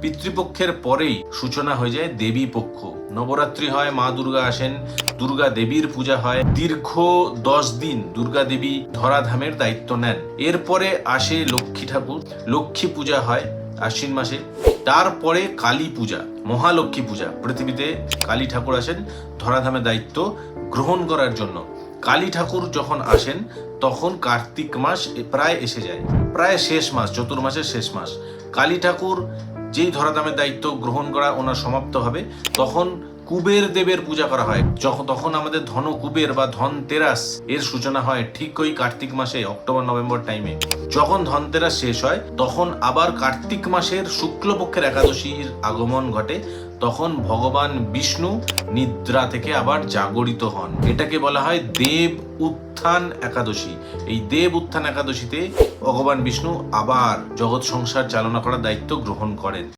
পিতৃপক্ষের পরেই সূচনা হয়ে যায় দেবী পক্ষ। নবরাত্রি হয়, মা দুর্গা আসেন, দুর্গা দেবীর পূজা হয়। দীর্ঘ দশ দিন দুর্গা দেবী ধরাধামের দায়িত্ব নেন। এরপরে আসে লক্ষ্মী ঠাকুর। লক্ষ্মী পূজা হয় আশ্বিন মাসে। তারপরে কালী পূজা, মহালক্ষ্মী পূজা। পৃথিবীতে কালী ঠাকুর আসেন, ধরাধামের দায়িত্ব গ্রহণ করার জন্য। কালী ঠাকুর যখন আসেন, তখন কার্তিক মাস প্রায় এসে যায়। প্রায় শেষ মাস, চতুর্মাসের শেষ মাস। কালী ঠাকুর যেই ধরাধামের দায়িত্ব গ্রহণ করা ওনার সমাপ্ত হবে তখন কুবের দেবের পূজা করা হয়। যখন তখন আমাদের ধন কুবের বা ধন তেরাস এর সূচনা হয় ঠিক ওই কার্তিক মাসে, অক্টোবর, নভেম্বর টাইমে যখন ধনতেরাস শেষ হয়, তখন আবার কার্তিক মাসের শুক্লপক্ষের একাদশীর আগমন ঘটে। তখন ভগবান বিষ্ণু নিদ্রা থেকে আবার জাগরিত হন। এটাকে বলা হয় দেব উত্থান একাদশী। এই দেব উত্থান একাদশীতে ভগবান বিষ্ণু আবার জগৎ সংসার চালনা করার দায়িত্ব গ্রহণ করেন।